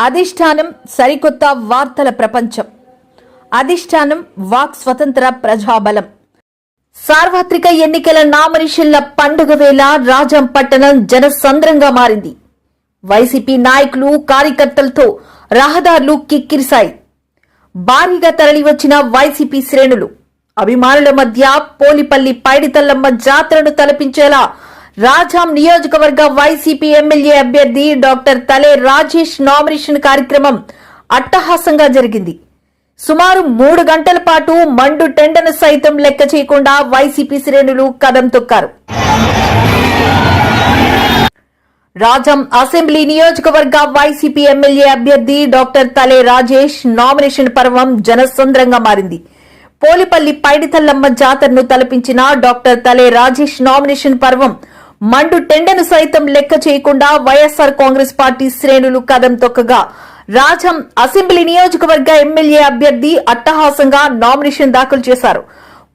అధిష్టానం సరికొత్త వార్తల ప్రపంచం. అధిష్టానం వాక్ స్వతంత్ర ప్రజాబలం. సార్వత్రిక ఎన్నికల నామనిషుల పండుగ వేళ రాజం పట్టణం జనసంద్రంగా మారింది. వైసీపీ నాయకులు కార్యకర్తలతో రహదారులు కిక్కిరిశాయి. భారీగా తరలివచ్చిన వైసీపీ శ్రేణులు. అభిమానుల మధ్య పోలిపల్లి పైడితల్లమ్మ జాతరను తలపించేలా రాజాం నియోజకవర్గ వైసీపీ ఎమ్మెల్యే అభ్యర్థి డాక్టర్ తలే రాజేష్ నామినేషన్ కార్యక్రమం అట్టహాసంగా జరిగింది. సుమారు మూడు గంటల పాటు మండు టెండను సైతం లెక్క చేయకుండా వైసీపీ శ్రేణులు కదం తొక్కారు. రాజం అసెంబ్లీ నియోజకవర్గ వైసీపీ ఎమ్మెల్యే అభ్యర్థి డాక్టర్ తలే రాజేష్ నామినేషన్ పర్వం జనసంద్రంగా మారింది. పోలిపల్లి పైడితల్లమ్మ జాతరను తలపించిన డాక్టర్ తలే రాజేష్ నామినేషన్ పర్వం మండు టెండను సైతం లెక్క చేయకుండా వైఎస్సార్ కాంగ్రెస్ పార్టీ శ్రేణులు కదం తొక్కగా. రాజం అసెంబ్లీ నియోజకవర్గ ఎమ్మెల్యే అభ్యర్థి అట్టహాసంగా నామినేషన్ దాఖలు చేశారు.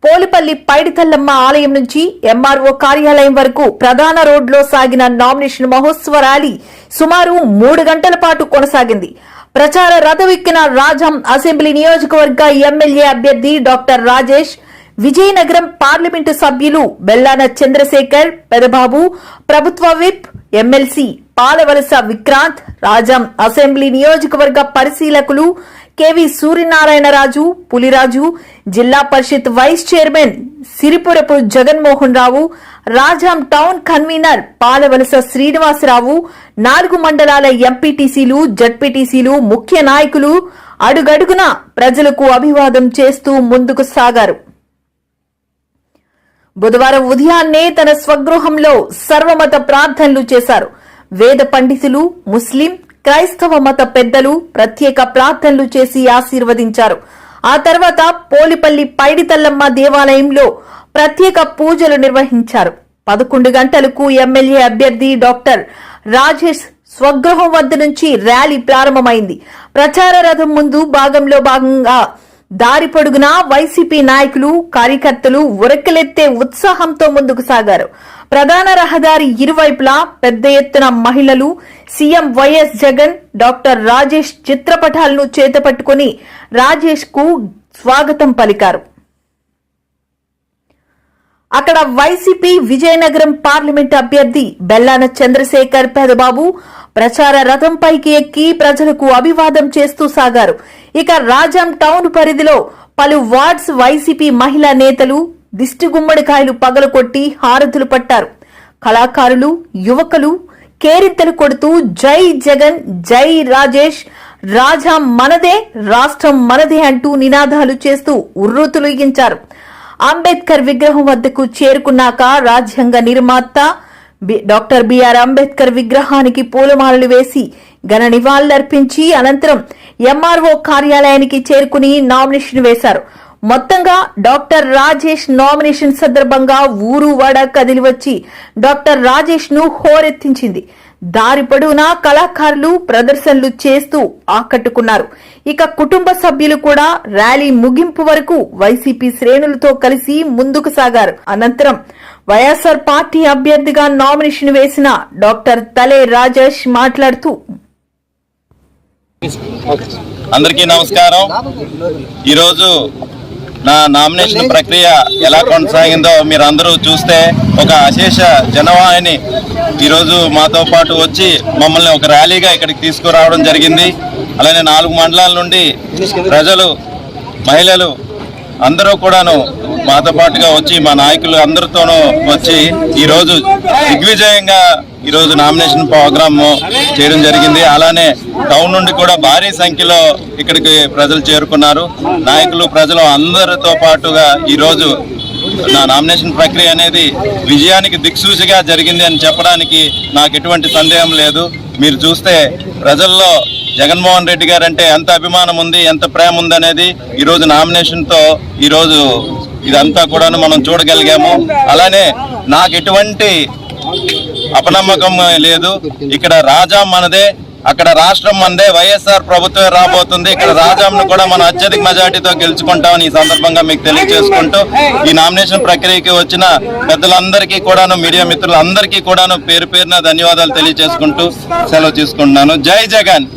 పోలిపల్లి పైడితల్లమ్మ ఆలయం నుంచి ఎంఆర్ఓ కార్యాలయం వరకు ప్రధాన రోడ్లో సాగిన నామినేషన్ మహోత్సవ ర్యాలీ సుమారు మూడు గంటల పాటు కొనసాగింది. ప్రచార రథవెక్కిన రాజం అసెంబ్లీ నియోజకవర్గ ఎమ్మెల్యే అభ్యర్థి డాక్టర్ రాజేష్ విజయనగరం పార్లమెంటు సభ్యులు బెల్లాన చంద్రశేఖర్ పెదబాబు ప్రభుత్వ whip MLC Palavalasa Vikranth Rajam assembly నియోజకవర్గ పరిశీలకులు KV Suryanarayanaraju Puliraju Zilla Parishad vice chairman Siripurapu Jaganmohan Rao Rajam town convener Palavalasa Srinivasarao నాలుగు మండలాల ఎంపీటీసీలు జడ్పీటీసీలు ముఖ్య నాయకులు అడుగడుగున ప్రజలకు అభివాదం చేస్తూ ముందుకు సాగారు. బుధవారం ఉదయాన్నే తన స్వగృహంలో సర్వమత ప్రార్థనలు చేశారు. వేద పండితులు ముస్లిం క్రైస్తవ మత పెద్దలు ప్రత్యేక ప్రార్థనలు చేసి ఆశీర్వదించారు. ఆ తర్వాత పోలిపల్లి పైడితల్లమ్మ దేవాలయంలో ప్రత్యేక పూజలు నిర్వహించారు. పదకొండు గంటలకు ఎమ్మెల్యే అభ్యర్థి డాక్టర్ రాజేష్ స్వగృహం వద్ద నుంచి ర్యాలీ ప్రారంభమైంది. ప్రచార రథం ముందు భాగంలో భాగంగా దారి పొడుగునా వైసీపీ నాయకులు కార్యకర్తలు ఉరకలెత్తే ఉత్సాహంతో ముందుకు సాగారు. ప్రధాన రహదారి ఇరువైపులా పెద్ద ఎత్తున మహిళలు CM YS Jagan doctor Rajesh చిత్రపటాలను చేతపట్టుకుని రాజేష్కు స్వాగతం పలికారు. అక్కడ వైసీపీ విజయనగరం పార్లమెంట్ అభ్యర్థి బెల్లాన చంద్రశేఖర్ పెదబాబు ప్రచార రథంపైకి ఎక్కి ప్రజలకు అభివాదం చేస్తూ సాగారు. ఇక రాజాం టౌన్ పరిధిలో పలు వార్డ్స్ వైసీపీ మహిళా నేతలు దిష్టి గుమ్మడికాయలు పగలకొట్టి హారతులు పట్టారు. కళాకారులు యువకులు కేరింతలు కొడుతూ జై జగన్ జై రాజేష్ రాజా మనదే రాష్ట్రం మనదే అంటూ నినాదాలు చేస్తూ ఉర్రూతులుగించారు అంబేద్కర్ విగ్రహం వద్దకు చేరుకున్నాక రాజ్యాంగ నిర్మాత డాక్టర్ బిఆర్ అంబేద్కర్ విగ్రహానికి పూలమాలలు వేసి ఘన నివాళులర్పించి అనంతరం ఎంఆర్ఓ కార్యాలయానికి చేరుకుని నామినేషన్ వేశారు. మొత్తంగా డాక్టర్ రాజేష్ నామినేషన్ సందర్భంగా ఊరు వడ కదిలి వచ్చి డాక్టర్ రాజేష్ను హోరెత్తించింది. దారి పొడవునా కళాకారులు ప్రదర్శనలు చేస్తూ ఆకట్టుకున్నారు. ఇక కుటుంబ సభ్యులు కూడా ర్యాలీ ముగింపు వరకు వైసీపీ శ్రేణులతో కలిసి ముందుకు సాగారు. అనంతరం వైఎస్ఆర్ పార్టీ అభ్యర్థిగా నామినేషన్ వేసిన డాక్టర్ తలే రాజేష్ మాట్లాడుతూ అందరికీ నమస్కారం. ఈరోజు నా నామినేషన్ ప్రక్రియ ఎలా కొనసాగిందో మీరు అందరూ చూస్తే ఒక అశేష జనవాహిని ఈరోజు మాతో పాటు వచ్చి మమ్మల్ని ఒక ర్యాలీగా ఇక్కడికి తీసుకురావడం జరిగింది. అలానే నాలుగు మండలాల నుండి ప్రజలు మహిళలు అందరూ కూడాను మాతో పాటుగా వచ్చి మా నాయకులు అందరితోనూ వచ్చి ఈరోజు దిగ్విజయంగా ఈరోజు నామినేషన్ ప్రోగ్రామ్ చేయడం జరిగింది. అలానే టౌన్ నుండి కూడా భారీ సంఖ్యలో ఇక్కడికి ప్రజలు చేరుకున్నారు. నాయకులు ప్రజలు అందరితో పాటుగా ఈరోజు నా నామినేషన్ ప్రక్రియ అనేది విజయానికి దిక్సూచిగా జరిగింది అని చెప్పడానికి నాకు ఎటువంటి సందేహం లేదు. మీరు చూస్తే ప్రజల్లో జగన్మోహన్ రెడ్డి గారు అంటే ఎంత అభిమానం ఉంది ఎంత ప్రేమ ఉంది అనేది ఈరోజు నామినేషన్తో ఈరోజు ఇదంతా కూడాను మనం చూడగలిగాము. అలానే నాకు ఎటువంటి అపనమ్మకం లేదు. ఇక్కడ రాజా మనదే అక్కడ రాష్ట్రం మనదే వైఎస్ఆర్ ప్రభుత్వం రాబోతుంది. ఇక్కడ రాజాంను కూడా మనం అత్యధిక మెజార్టీతో గెలుచుకుంటామని ఈ సందర్భంగా మీకు తెలియజేసుకుంటూ ఈ నామినేషన్ ప్రక్రియకి వచ్చిన పెద్దలందరికీ కూడాను మీడియా మిత్రులందరికీ కూడాను పేరు పేరున ధన్యవాదాలు తెలియజేసుకుంటూ సెలవు తీసుకుంటున్నాను. జై జగన్!